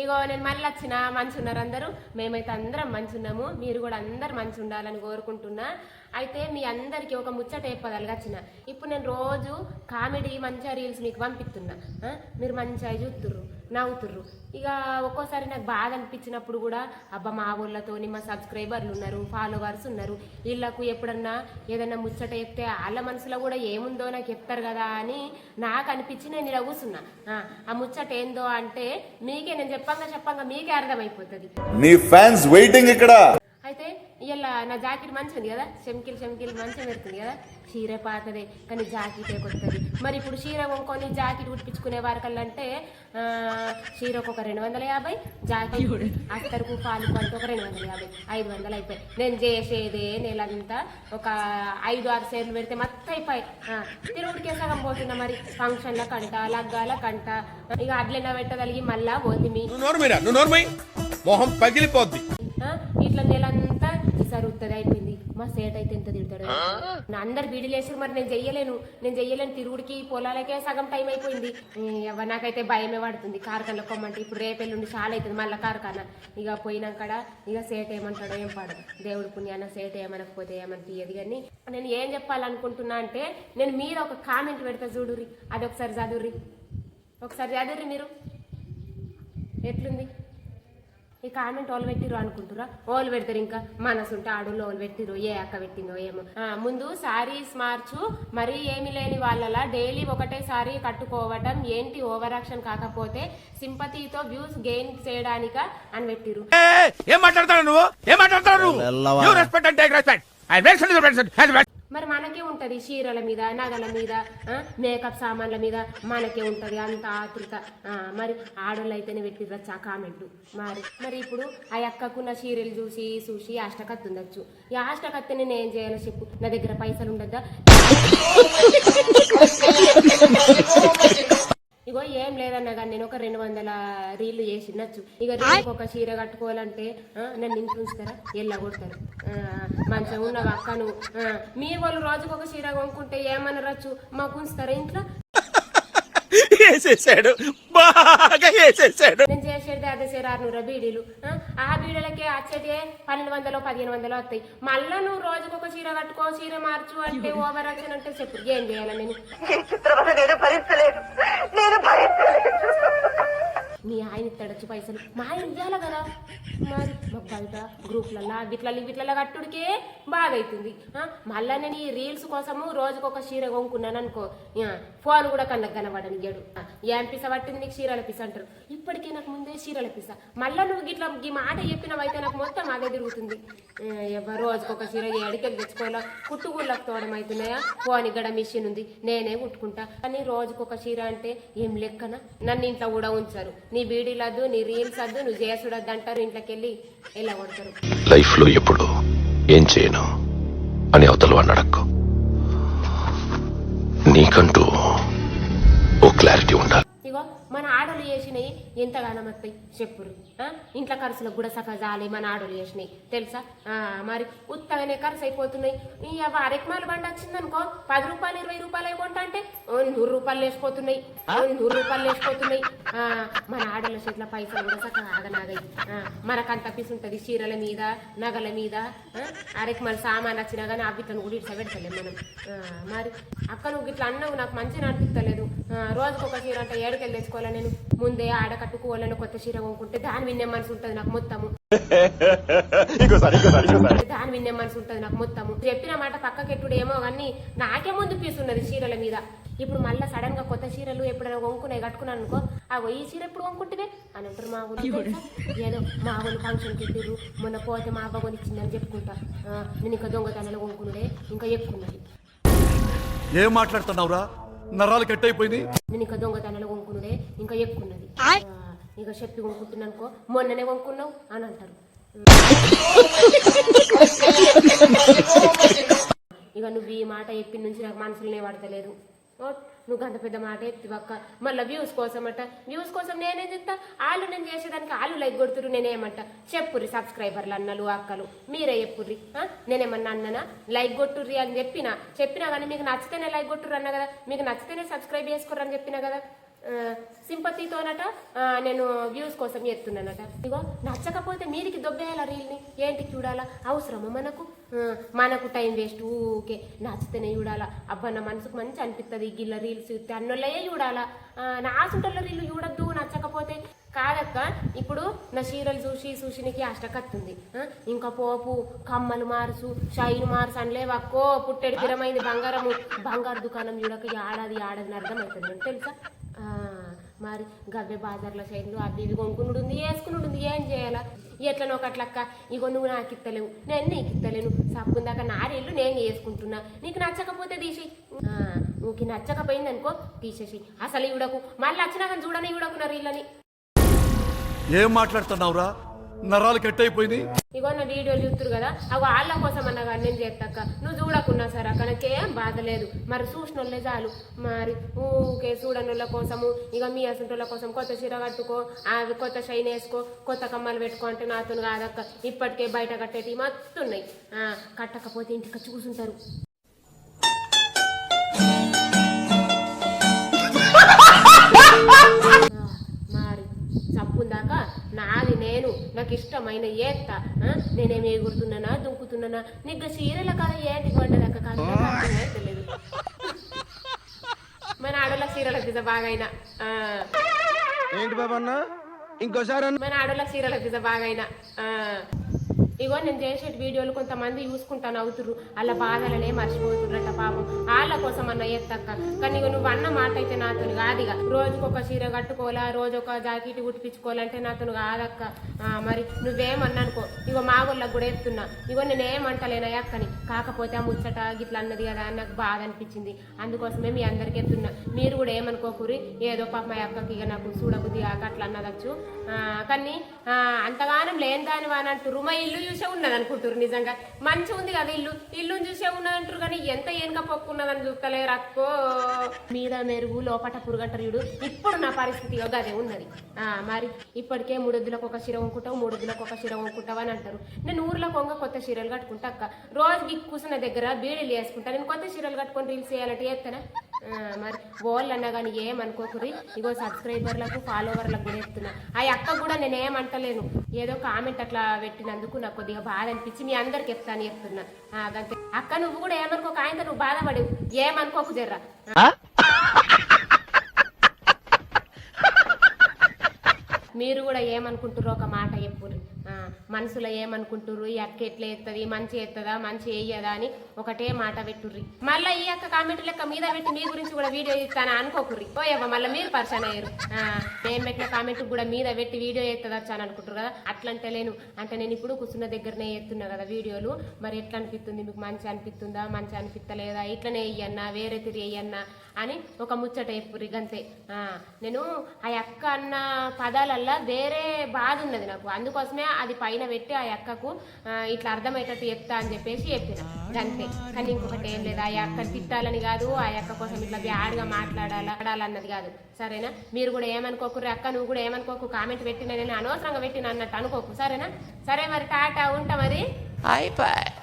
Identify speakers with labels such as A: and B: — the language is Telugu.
A: ఇగో నేను మళ్ళీ వచ్చిన మంచి ఉన్నారు అందరూ. మేమైతే అందరం మంచి ఉన్నాము మీరు కూడా అందరు మంచి ఉండాలని కోరుకుంటున్నా. అయితే మీ అందరికీ ఒక ముచ్చట చెప్పదలగచ్చిన ఇప్పుడు నేను రోజు కామెడీ మంచిగా రీల్స్ మీకు పంపిస్తున్నా. మీరు మంచిగా చూస్తుర్రు నవ్వుతుర్రు. ఇక ఒక్కోసారి నాకు బాధ అనిపించినప్పుడు కూడా అబ్బా మా ఊళ్ళతో మా సబ్స్క్రైబర్లు ఉన్నారు ఫాలోవర్స్ ఉన్నారు. వీళ్ళకు ఎప్పుడన్నా ఏదన్నా ముచ్చట చెప్తే వాళ్ళ మనసులో కూడా ఏముందో నాకు చెప్తారు కదా అని నాకు అనిపించి నేను ఇలా ఆ, ముచ్చట ఏందో అంటే మీకే నేను చెప్పంగా చెప్పంగా మీకే అర్థమైపోతుంది.
B: నీ ఫ్యాన్స్ వెయిటింగ్ ఇక్కడ.
A: ఇలా నా జాకెట్ మంచిగా ఉంది కదా? చెమ్కిలు చెమ్కిలు మంచిగా పెడుతుంది కదా? చీర పాతదే కానీ జాకెటే కొత్తది. మరి ఇప్పుడు చీర కొనుక్కొని జాకెట్ కుట్టించుకునే వారికల్లంటే ఆ, చీరకు ఒక రెండు వందల యాభై జాకెట్ అత్తరుకు పాలకు అంటే ఒక రెండు వందల యాభై. ఐదు వందలు అయిపోయి. నేను చేసేదే నెలంతా ఒక ఐదు ఆరు సేర్లు పెడితే మొత్తం అయిపోయి. తిరుగుడికే సగం పోతున్నా మరి. ఫంక్షన్ల కంట లగ్గాల కంట. ఇక అడ్లెన్న పెట్టగలిగి మళ్ళా పోతుంది
C: మొహం పగిలిపోద్ది.
A: ఉత్తది అయిపోయింది. మా సేట్ అయితే ఎంత తిడతాడు. నా అందరు బీడీలేసారు మరి నేను చెయ్యలేను. నేను చెయ్యలేను తిరుగుడికి పొలాలకే సగం టైం అయిపోయింది. నాకైతే భయమే పడుతుంది. కార్ఖానలో కొమ్మంటే ఇప్పుడు రేపెల్లుండి చాలా అవుతుంది మళ్ళీ కార్ఖాన. ఇక పోయినాకడ ఇక సేట్ ఏమంటాడో ఏం పాడదు. దేవుడు పుణ్యాన సేట్ ఏమనకపోతే ఏమని తీయదు కానీ నేను ఏం చెప్పాలనుకుంటున్నా అంటే నేను మీరు ఒక కామెంట్ పెడతా చూడుర్రి. అది ఒకసారి చదువుర్రి. ఒకసారి చదువుర్రి మీరు. ఎట్లుంది? ఈ కామెంట్ వాళ్ళు పెట్టిరు అనుకుంటురా వాళ్ళు పెడతారు ఇంకా. మనసు ఉంటే ఆడోళ్ళు వాళ్ళు పెట్టిరు ఏ అక్క పెట్టిందో ఏమో. ఆ, ముందు సారీస్ మార్చు. మరి ఏమి లేని వాళ్ళలా డైలీ ఒకటే సారీ కట్టుకోవటం ఏంటి ఓవర్ యాక్షన్ కాకపోతే సింపతితో వ్యూస్ గెయిన్ చేయడానిక అని పెట్టిరు
C: ఏం మాట్లాడతావు నువ్వు? ఏం యూ రెస్పెక్ట్ ఐ రెస్పెక్ట్
A: మరి మనకే ఉంటుంది చీరల మీద నగల మీద మేకప్ సామాన్ల మీద మనకే ఉంటుంది అంత ఆతృత. మరి ఆడోళ్ళు అయితేనే పెట్టిరచ్చు ఆ కామెంట్ మరి మరి ఇప్పుడు ఆ అక్కకున్న చీరలు చూసి చూసి అష్టకత్తు ఉండొచ్చు. ఈ అష్టకత్తి నేను ఏం చేయాలో చెప్పు. నా దగ్గర పైసలు ఉండద్దా ఇగో ఏం లేదన్నా కానీ నేను ఒక రెండు వందల రీళ్ళు చేసి నచ్చు ఇక రీల్కి ఒక చీర కట్టుకోవాలంటే నన్ను ఇంట్లో ఉంచుతారా? ఎల్ల కొడతారు. మంచిగా ఉన్న అక్కను? ఆ, మీ వాళ్ళు రోజుకు ఒక చీర కొనుక్కుంటే ఏమనరచ్చు? మాకు ఉంచుతారా ఇంట్లో?
C: వేసేసాడు. బాగా వేసేసాడు.
A: నేను చేసేది అదే సార్ ఆరునూర బీడీలు. ఆ, ఆ బీడీలకే వచ్చేదే పన్నెండు వందలు పదిహేను వందలు వస్తాయి. మళ్ళా నువ్వు రోజుకు ఒక చీర కట్టుకో చీర మార్చు అంటే ఓవర్ యాక్షన్ అంటే చెప్పు. ఏం చేయాలి నేను?
D: నేను భరించలేను నేను
A: మీ ఆయన ఇస్తాడొచ్చు పైసలు. మా ఆయన ఇవ్వాలి కదా. మరి మాకు బయట గ్రూప్లలో గిట్ల గిట్లలో కట్టుడికే బాగా అవుతుంది మళ్ళా నేను ఈ రీల్స్ కోసము రోజుకు ఒక చీర కొనుక్కున్నాను అనుకో ఫోన్ కూడా కళ్ళకి కనబడని గడు ఏం పిస పట్టింది నీకు చీరల పిస అంటారు. ఇప్పటికే నాకు ముందే చీరల పిస. మళ్ళా నువ్వు గిట్లా ఈ మాట చెప్పినవైతే నాకు మొత్తం అదే తిరుగుతుంది. ఆ, రోజుకు ఒక చీర ఏడికెళ్ళి తెచ్చుకోవాలా? కుట్టుగుళ్ళకు తోడం అవుతున్నాయా ఫోన్ ఇక్కడ మిషన్ ఉంది నేనే కుట్టుకుంటా. కానీ రోజుకు ఒక చీర అంటే ఏం లెక్కన? నన్ను ఇంట్లో కూడా ఉంచారు. నీ బీడీలు వద్దు నీ రీల్స్ వద్దు నువ్వు చేసుడద్దు అంటారు ఇంట్లోకి వెళ్ళి ఎలా కొడతారు?
E: లైఫ్లో ఎప్పుడు ఏం చేయను అని అవతల వాడిని అడక్కు. నీకంటూ ఓ క్లారిటీ ఉండాలి.
A: మన ఆడోళ్ళు చేసినవి ఎంతగానో వస్తాయి చెప్పురు. ఆ? ఇంట్లో ఖర్చులకు కూడా సగం జాలి మన ఆడోళ్ళు చేసినాయి. తెలుసా? మరి ఉత్తగానే ఖర్చు అయిపోతున్నాయి. ఈ అరెక్మాల బండి వచ్చిందనుకో పది రూపాయలు ఇరవై రూపాయలు అయిపోంటా అంటే నూరు రూపాయలు వేసిపోతున్నాయి ఓ నూరు రూపాయలు వేసిపోతున్నాయి ఆ, మన ఆడోళ్ళ చేతిలో పైసలు కూడా సగం ఆగనాగాయి. ఆ, మనకంత పిసి ఉంటుంది చీరల మీద నగల మీద అరెక్మాల సామాన్ వచ్చినా కానీ అవిట్లను కూడా ఇట్లా పెడతలేం మనం. మరి అక్క నువ్వు ఇట్లా అన్నావు నాకు మంచిగా అనిపిస్తలేదు ఆ, రోజుకు ఒక చీర అంటే ఏడుకెళ్ళి తెచ్చుకోవాలి నేను ముందే ఆడ కట్టుకోవాలని కొత్త చీర కొనుక్కుంటే దాని విన్నే మనసు ఉంటుంది నాకు మొత్తము. దాని విన్నే మనసు ఉంటుంది నాకు మొత్తము. చెప్పిన మాట పక్కకెట్టుడు ఏమో కానీ నాకే ముందు పీసున్నది చీరల మీద. ఇప్పుడు మళ్ళీ సడన్గా కొత్త చీరలు ఎప్పుడైనా కొనుక్కున్నాయి కట్టుకున్నాను అనుకో అగో ఈ చీర ఎప్పుడు కొనుక్కుంటే అని అంటారు మా ఊళ్ళు తెలుసా? ఏదో మా ఊళ్ళు ఫంక్షన్కి ఎట్టిర్రు మొన్న పోతే మా అవ్వ కొనిచ్చిందని చెప్పుకుంటా. ఆ, నేను ఇంకా దొంగతనాలు కొనుక్కున్నాడే ఇంకా ఎక్కున్నది
F: ఏం మాట్లాడుతున్నావురా? నరాలు కట్ అయిపోయింది
A: నేను ఇంకా దొంగతనాలు కొనుక్కున్నదే ఇంకా ఎక్కున్నది ఆ, ఇక చెప్పి కొనుక్కుంటున్నానుకో మొన్ననే కొనుక్కున్నావు అని అంటారు. ఇక నువ్వు ఈ మాట చెప్పిన నుంచి నాకు మనసులోనే పడతలేదు. నువ్వు గంత పెద్ద మాట ఎత్తివక్క మళ్ళీ వ్యూస్ కోసం అట వ్యూస్ కోసం నేనేం చెప్తా వాళ్ళు నేను చేసేదానికి వాళ్ళు లైక్ కొడుతురు నేనేమంట. చెప్పుర్రి సబ్స్క్రైబర్లు అన్నలు అక్కలు. మీరే చెప్పుర్రి? నేనేమన్నా అన్ననా? లైక్ కొట్టుర్రి అని చెప్పినా? చెప్పినా కానీ మీకు నచ్చితేనే లైక్ కొట్టుర్రు అన్న కదా? మీకు నచ్చితేనే సబ్స్క్రైబ్ చేసుకోర్రు అని చెప్పినా కదా? సింపతితోనట నేను వ్యూస్ కోసం ఎత్తున్నానట. ఇగో నచ్చకపోతే మీరికి దొబ్బేయాలా రీల్ని? ఏంటి చూడాలా? అవసరమా మనకు? మనకు టైం వేస్ట్. ఊకే నచ్చితేనే చూడాలా. అబ్బా నా మనసుకు మంచి అనిపిస్తుంది గిల్ల రీల్స్ చూస్తే అన్నోళ్ళయే చూడాలా. నా ఆసుంటల రీళ్ళు చూడొద్దు నచ్చకపోతే. కాదక్క ఇప్పుడు నా చీరలు చూసి చూసినికి అష్టకత్తుంది. ఇంకా పోపు కమ్మలు మారుసు షైన్ మారుసు అనలే వక్కో పుట్టెడు స్థిరమైంది బంగారము. బంగారు దుకాణం చూడక ఆడది ఏడాది అర్థమవుతుంది. తెలుసా? మరి గవ్వే బాజార్ల చైన్లు అవి ఇది కొనుక్కునుడు ఉంది ఉంది ఏం చేయాలా? ఎట్లనో ఒకట్లక్క ఇగో నువ్వు నాకు ఇత్తలేవు నేను నీకు ఇత్తలేను సప్పుందాక నారీళ్ళు నేను వేసుకుంటున్నా నీకు నచ్చకపోతే తీసి నీకు నచ్చకపోయింది అనుకో తీసేసి అసలు ఇవిడకు మళ్ళీ వచ్చినాక చూడని ఇవిడకు నా రీళ్ళని
F: ఏం మాట్లాడుతున్నావురా? నరాలు కట్ అయిపోయినాయి
A: ఇగో నా వీడియోలు చూస్తురు కదా అవి వాళ్ళ కోసం అన్న కానీ నేను చేస్తాక నువ్వు చూడకున్నా సరే అక్క నాకేం బాధ లేదు. మరి చూసిన వాళ్ళే చాలు. మరి ఊకే చూడని వాళ్ళ కోసము ఇక మీ అసంటోళ్ళ కోసం కొత్త చీర కట్టుకో అవి కొత్త షైన్ వేసుకో కొత్త కమ్మలు పెట్టుకో అంటే నాతో కాదక్క. ఇప్పటికే బయట కట్టేటి మస్తున్నాయి కట్టకపోతే ఇంటికి చూసుంటారు నాకు ఇష్టమైన ఏత్త నేనేమి ఎగురుతున్నానా దుంకుతున్నానా? నీకు చీరల కథ ఏంటి పడ్డదక్క కాదు. నాకు అర్థమే తెలియదు. మన ఆడోళ్ళ చీరల పిజ్జ బాగైనా ఆ,
G: ఏంటి బాబా ఇంకోసారి
A: మన ఆడోళ్ళ చీరల పిజ్జ బాగైనా. ఇగో నేను చేసే వీడియోలు కొంతమంది చూసుకుంటాను అవుతురు అలా బాధలనే మర్చిపోతుర్రట పాపం. వాళ్ళ కోసం అన్న ఎత్తక్క. కానీ ఇగో నువ్వు అన్న మాట అయితే నాతో ఇక రోజుకొక ఒక చీర కట్టుకోవాలా? రోజు ఒక జాకెట్ ఉట్టిపించుకోవాలంటే నాతో కాదక్క. మరి నువ్వేమన్నా అనుకో ఇగో మా వాళ్ళకి కూడా ఎత్తున్నా. ఇగో నేను ఏమంటలేనా అక్కని. కాకపోతే ఆ ముచ్చట గిట్ల అన్నది కదా అని నాకు బాధ అనిపించింది. అందుకోసమే మీ అందరికి ఎత్తున్నా. మీరు కూడా ఏమనుకోకూరి ఏదో పాప మా అక్కకి ఇక నాకు చూడబుద్ధి కాక అట్లా అన్నదచ్చు. కానీ అంతగానం లేని దాని అని రుమ మా ఇల్లు చూసే ఉన్నది అనుకుంటారు నిజంగా. మంచిగా ఉంది కదా ఇల్లు. ఇల్లు చూసే ఉన్నది అంటారు కానీ ఎంత ఏనుక పొక్కున్నదని చూస్తలేరు అక్కో. మీద మెరుగు లోపట పురుగంటారు ఇప్పుడు నా పరిస్థితి అదే ఉన్నది. ఆ, మరి ఇప్పటికే మూడొద్దులకు ఒక చీర వంకుంటావు మూడొద్దులకు ఒక చీర వంకుంటావు అని అంటారు. నేను ఊర్లో కొంగ కొత్త చీరలు కట్టుకుంటా అక్క. రోజు కూసిన కూర్చున్న దగ్గర బీడీలు వేసుకుంటా. నేను కొత్త చీరలు కట్టుకొని రీల్స్ చేయాలంటే చేస్తానా మరి వాళ్ళు అన్నా కానీ ఏమనుకోకురి ఇగో సబ్స్క్రైబర్లకు ఫాలోవర్లకు కూడా చెప్తున్నా. ఆ అక్క కూడా నేను ఏమంటలేను. ఏదో కామెంట్ అట్లా పెట్టినందుకు నాకు కొద్దిగా బాధ అనిపించి మీ అందరికి చెప్తాను చెప్తున్నా. అక్క నువ్వు కూడా ఏమనుకోక ఆయనతో నువ్వు బాధపడవు. ఏమనుకోకు జర్రా. మీరు కూడా ఏమనుకుంటారో ఒక మాట చెప్పుర్రి. ఆ, మనసులో ఏమనుకుంటుర్రు? ఈ అక్క ఎట్లా ఎత్తది మంచి ఎత్తదా మంచి వేయదా అని ఒకటే మాట పెట్టుర్రి. మళ్ళీ ఈ అక్క కామెంట్ లెక్క మీద పెట్టి మీ గురించి కూడా వీడియో ఇస్తానా అనుకోకుర్రి. పోయవ్వ మళ్ళీ మీరు పరిచయం అయ్యారు. నేను పెట్టిన కామెంట్ కూడా మీద పెట్టి వీడియో వేస్తుందా అని అనుకుంటారు కదా? అట్లంటే లేను. అంటే నేను ఇప్పుడు కూర్చున్న దగ్గరనే ఎత్తున్నా కదా వీడియోలు. మరి ఎట్లా అనిపిస్తుంది మీకు మంచి అనిపిస్తుందా మంచి అనిపిస్తలేదా ఇట్లనే వేయన్నా వేరే తిరిగి వేయన్నా అని ఒక ముచ్చట ఎప్పురి గంతే. నేను ఆ అక్క అన్న పదాలల్లా వేరే బాధ ఉన్నది నాకు. అందుకోసమే అది పైన పెట్టి ఆ అక్కకు ఇట్లా అర్థమయ్యేటట్టు చెప్తా అని చెప్పేసి చెప్పిన. అంతే. కానీ ఇంకొకటి ఏం లేదు. ఆ అక్క తిట్టాలని కాదు ఆ అక్క కోసం ఇట్లా బ్యాడ్గా మాట్లాడాలన్నది కాదు. సరేనా? మీరు కూడా ఏమనుకోకుర్రి అక్క నువ్వు కూడా ఏమనుకోకు కామెంట్ పెట్టిన నేను అనవసరంగా పెట్టిన అన్నట్టు అనుకోకు. సరేనా? సరే మరి టాటా ఉంటా మరి.
H: అయిపోయి